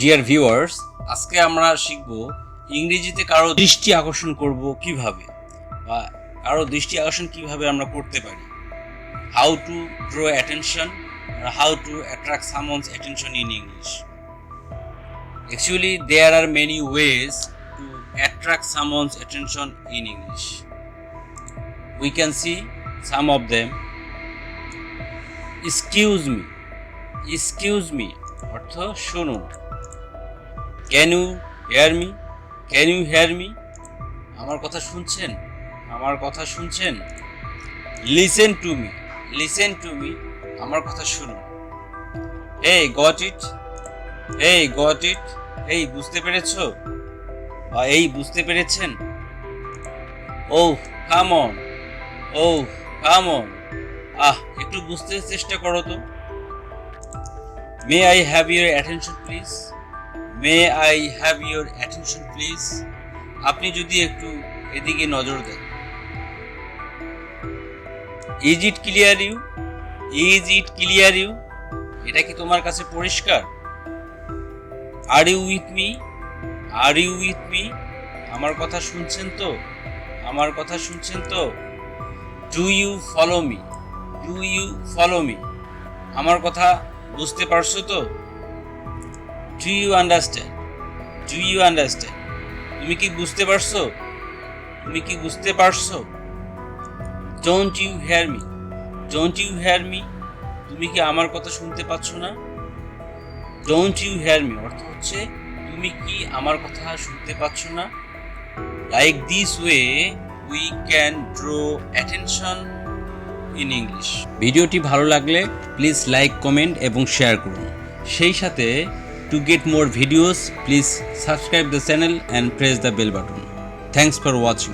Dear viewers আজকে আমরা শিখব ইংরেজিতে কারও দৃষ্টি আকর্ষণ করব কীভাবে বা কারও দৃষ্টি আকর্ষণ কীভাবে আমরা করতে পারি। How to draw attention how to attract someone's attention in English actually there are many ways to attract someone's attention in English we can see some of them excuse me excuse me অর্থ শুনুন। Can you hear me can you hear me আমার কথা শুনছেন? আমার কথা শুনছেন? Listen to me listen to me আমার কথা শুনুন। এই গট ইট এই গট ইট এই বুঝতে পেরেছ? বা এই বুঝতে পেরেছেন? ও come on O come on আহ, একটু বুঝতে চেষ্টা করো তো। May I have your attention please may I have your attention please আপনি যদি একটু এদিকে নজর দেন। Is it clear you is it clear you এটা কি তোমার কাছে পরিষ্কার? Are you with me are you with me আমার কথা শুনছেন তো? আমার কথা শুনছেন তো? Do you follow me do you follow me আমার কথা বুঝতে পারছ তো? Do you understand do you understand তুমি কি বুঝতে পারছ? তুমি কি বুঝতে পারছ? Don't you hear me don't you hear me তুমি কি আমার কথা শুনতে পাচ্ছ না? ডোন্ট ইউ হেয়ার মি অর্থ হচ্ছে, তুমি কি আমার কথা শুনতে পাচ্ছ না? Like this way we can draw attention in English ভিডিওটি ভালো লাগলে প্লিজ লাইক কমেন্ট এবং শেয়ার করুন। সেই সাথে to get more videos please subscribe the channel and press the bell button thanks for watching